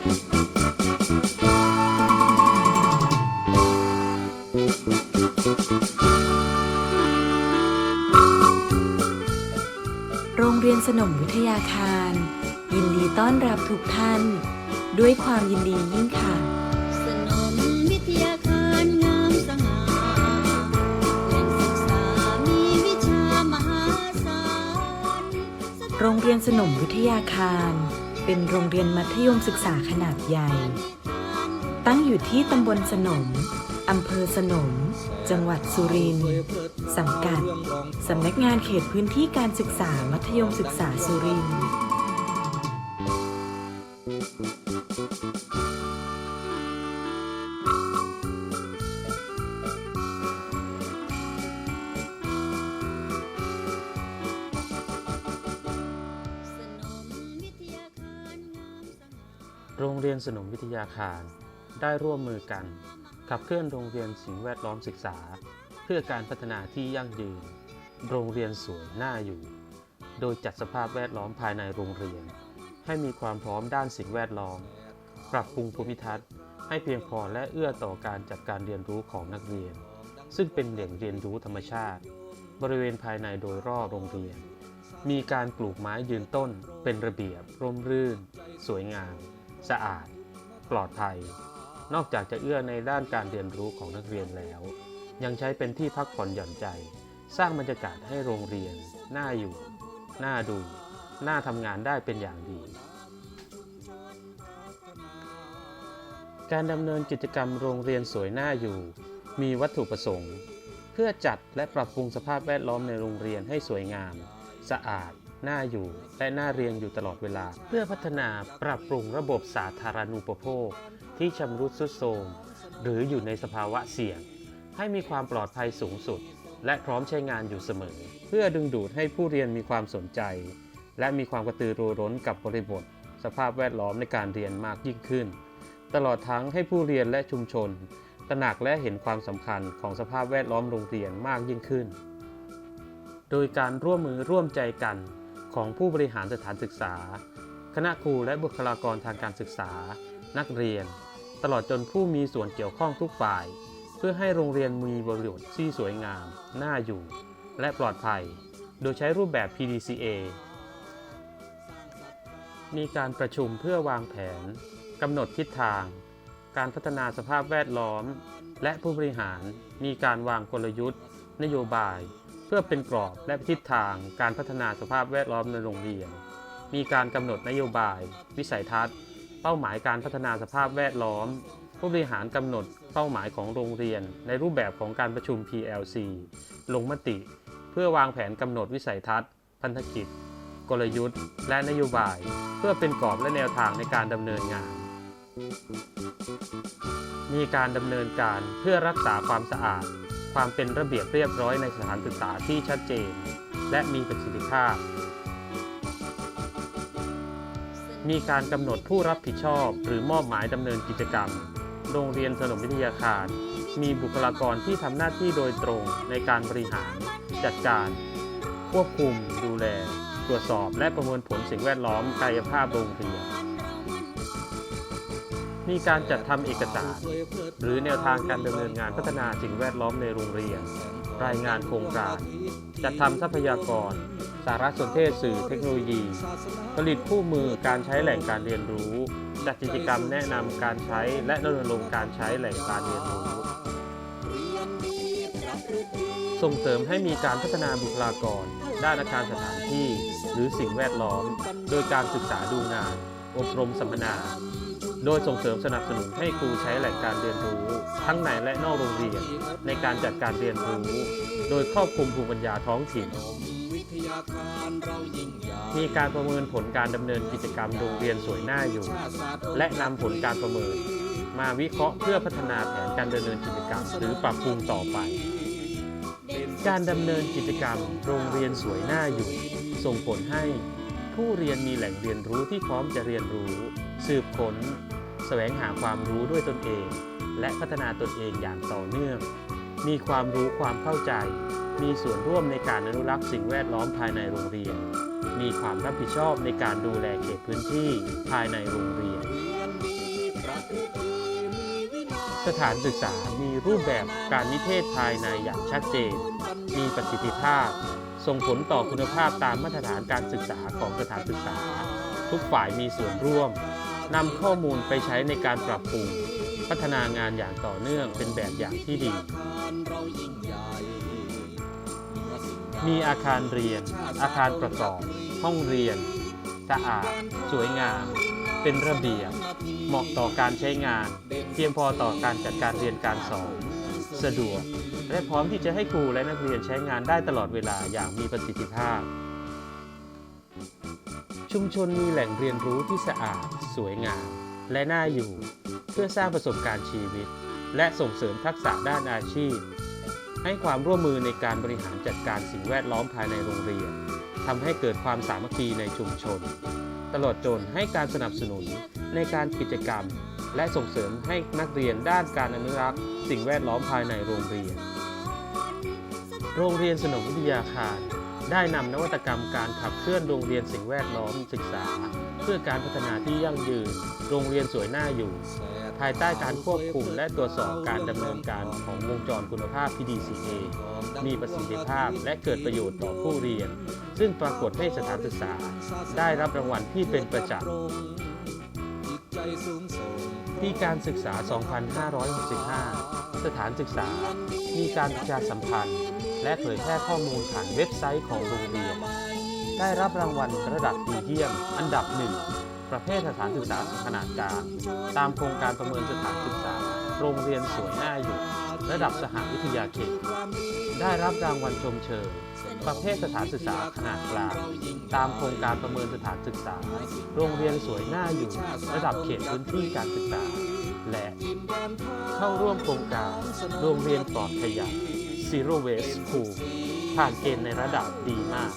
โรงเรียนสนมวิทยาคาร ยินดีต้อนรับทุกท่าน ด้วยความยินดียิ่งค่ะโรงเรียนสนมวิทยาคาร เป็นโรงเรียนมัธยมศึกษาขนาดใหญ่ ตั้งอยู่ที่ตำบลสนม อำเภอสนม จังหวัดสุรินทร์ สังกัด สำนักงานเขตพื้นที่การศึกษามัธยมศึกษาสุรินทร์ โรงเรียนสนมวิทยาคาร ได้ร่วมมือกัน ขับเคลื่อนโรงเรียนสิ่งแวดล้อมศึกษา เพื่อการพัฒนาที่ยั่งยืน โรงเรียนสวยน่าอยู่ โดยจัดสภาพแวดล้อมภายในโรงเรียน ให้มีความพร้อมด้านสิ่งแวดล้อม ปรับปรุงภูมิทัศน์ ให้เพียงพอและเอื้อต่อการจัดการเรียนรู้ของนักเรียน ซึ่งเป็นแหล่งเรียนรู้ธรรมชาติ บริเวณภายในโดยรอบโรงเรียน มีการปลูกไม้ยืนต้น เป็นระเบียบ ร่มรื่น สวยงาม สะอาด ปลอดภัย นอกจากจะเอื้อในด้านการเรียนรู้ของนักเรียนแล้ว ยังใช้เป็นที่พักผ่อนหย่อนใจ สร้างบรรยากาศให้โรงเรียน น่าอยู่ น่าดู น่าทำงานได้เป็นอย่างดี การดำเนินกิจกรรมโรงเรียนสวยน่าอยู่ มีวัตถุประสงค์ เพื่อจัดและปรับปรุงสภาพแวดล้อมในโรงเรียนให้สวยงาม สะอาด น่าอยู่และน่าเรียนอยู่ตลอดเวลา เพื่อพัฒนาปรับปรุงระบบสาธารณูปโภค ที่ชำรุดทรุดโทรมหรืออยู่ในสภาวะเสี่ยง ให้มีความปลอดภัยสูงสุด และพร้อมใช้งานอยู่เสมอ เพื่อดึงดูดให้ผู้เรียนมีความสนใจ และมีความกระตือรือร้นกับบริบท สภาพแวดล้อมในการเรียนมากยิ่งขึ้น ตลอดทั้งให้ผู้เรียนและชุมชน ตระหนักและเห็นความสำคัญของสภาพแวดล้อมโรงเรียนมากยิ่งขึ้น โดยการร่วมมือร่วมใจกัน ของผู้บริหารสถานศึกษา คณะครูและบุคลากรทางการศึกษา นักเรียน ตลอดจนผู้มีส่วนเกี่ยวข้องทุกฝ่าย เพื่อให้โรงเรียนมีบริบทที่สวยงาม น่าอยู่ และปลอดภัย โดยใช้รูปแบบ PDCA มีการประชุมเพื่อวางแผนกำหนดทิศทาง การพัฒนาสภาพแวดล้อม และผู้บริหารมีการวางกลยุทธ์ นโยบาย พื่อเป็นกรอบและทิศทางการพัฒนาสภาพแวดล้อมในโรงเรียน มีการกำหนดนโยบาย วิสัยทัศน์ เป้าหมายการพัฒนาสภาพแวดล้อม ผู้บริหารกำหนดเป้าหมายของโรงเรียน ในรูปแบบของการประชุม PLC ลงมติ เพื่อวางแผนกำหนดวิสัยทัศน์ พันธกิจ กลยุทธ์ และนโยบาย เพื่อเป็นกรอบและแนวทางในการดำเนินงาน มีการดำเนินการเพื่อรักษาความสะอาด ความเป็นระเบียบเรียบร้อยในสถานศึกษาที่ชัดเจน และมีประสิทธิภาพ มีการกำหนดผู้รับผิดชอบ หรือมอบหมายดำเนินกิจกรรม โรงเรียนสนมวิทยาคาร มีบุคลากรที่ทำหน้าที่โดยตรงในการบริหาร จัดการ ควบคุม ดูแล ตรวจสอบ และประเมินผลสิ่งแวดล้อมกายภาพโรงเรียน มีการจัดทำเอกสาร หรือแนวทางการดำเนินงานพัฒนาสิ่งแวดล้อมในโรงเรียน รายงานโครงการ จัดทำทรัพยากร สารสนเทศสื่อเทคโนโลยี ผลิตคู่มือการใช้แหล่งการเรียนรู้ จัดกิจกรรมแนะนำการใช้และรณรงค์การใช้แหล่งการเรียนรู้ ส่งเสริมให้มีการพัฒนาบุคลากร ด้านอาคารสถานที่ หรือสิ่งแวดล้อม โดยการศึกษาดูงาน อบรมสัมมนา โดยส่งเสริมสนับสนุนให้ครูใช้แหล่งการเรียนรู้ ทั้งในและนอกโรงเรียน ในการจัดการเรียนรู้ โดยครอบคลุมภูมิปัญญาท้องถิ่น มีการประเมินผลการดำเนินกิจกรรมโรงเรียนสวยหน้าอยู่ และนำผลการประเมิน มาวิเคราะห์เพื่อพัฒนาแผนการดำเนินกิจกรรม หรือปรับปรุงต่อไป การดำเนินกิจกรรมโรงเรียนสวยหน้าอยู่ ส่งผลให้ ผู้เรียนมีแหล่งเรียนรู้ที่พร้อมจะเรียนรู้ สืบค้นแสวงหาความรู้ด้วยตนเอง และพัฒนาตนเองอย่างต่อเนื่อง มีความรู้ความเข้าใจ มีส่วนร่วมในการอนุรักษ์สิ่งแวดล้อมภายในโรงเรียน มีความรับผิดชอบในการดูแลเขตพื้นที่ภายในโรงเรียน สถานศึกษามีรูปแบบการนิเทศภายในอย่างชัดเจน มีประสิทธิภาพ ส่งผลต่อคุณภาพตามมาตรฐานการศึกษาของสถานศึกษา ทุกฝ่ายมีส่วนร่วมนำข้อมูลไปใช้ในการปรับปรุง พัฒนางานอย่างต่อเนื่องเป็นแบบอย่างที่ดี มีอาคารเรียน อาคารประกอบ ห้องเรียน สะอาด สวยงาม เป็นระเบียบ เหมาะต่อการใช้งาน เพียงพอต่อการจัดการเรียนการสอน สะดวก และพร้อมที่จะให้ครูและนักเรียนใช้งานได้ตลอดเวลาอย่างมีประสิทธิภาพ ชุมชนมีแหล่งเรียนรู้ที่สะอาด สวยงาม และน่าอยู่ เพื่อสร้างประสบการณ์ชีวิต และส่งเสริมทักษะด้านอาชีพ ให้ความร่วมมือในการบริหารจัดการสิ่งแวดล้อมภายในโรงเรียนทำให้เกิดความสามัคคีในชุมชน ตลอดจนให้การสนับสนุนในการกิจกรรม และส่งเสริมให้นักเรียนด้านการอนุรักษ์สิ่งแวดล้อมภายในโรงเรียน โรงเรียนสนมวิทยาคาร ได้นำนวัตกรรมการขับเคลื่อนโรงเรียนสิ่งแวดล้อมศึกษา เพื่อการพัฒนาที่ยั่งยืน โรงเรียนสวยน่าอยู่ ภายใต้การควบคุมและตรวจสอบการดำเนินการของวงจรคุณภาพ PDCA มีประสิทธิภาพและเกิดประโยชน์ต่อผู้เรียน ซึ่งปรากฏให้สถานศึกษา ได้รับรางวัลที่เป็นประจักษ์ ปีการศึกษา 2565 สถานศึกษา มีการประชาสัมพันธ์ และเผยแพร่ข้อมูลผ่านเว็บไซต์ของโรงเรียน ได้รับรางวัลระดับดีเยี่ยม อันดับหนึ่ง ประเภทสถานศึกษาขนาดกลาง ตามโครงการประเมินสถานศึกษา โรงเรียนสวยน่าอยู่ ระดับสหวิทยาเขต ได้รับรางวัลชมเชย ประเภทสถานศึกษาขนาดกลางตามโครงการประเมินสถานศึกษา โรงเรียนสวยน่าอยู่ระดับเขตพื้นที่การศึกษา และเข้าร่วมโครงการโรงเรียนปลอดขยะ Zero Waste School ผ่านเกณฑ์ในระดับดีมาก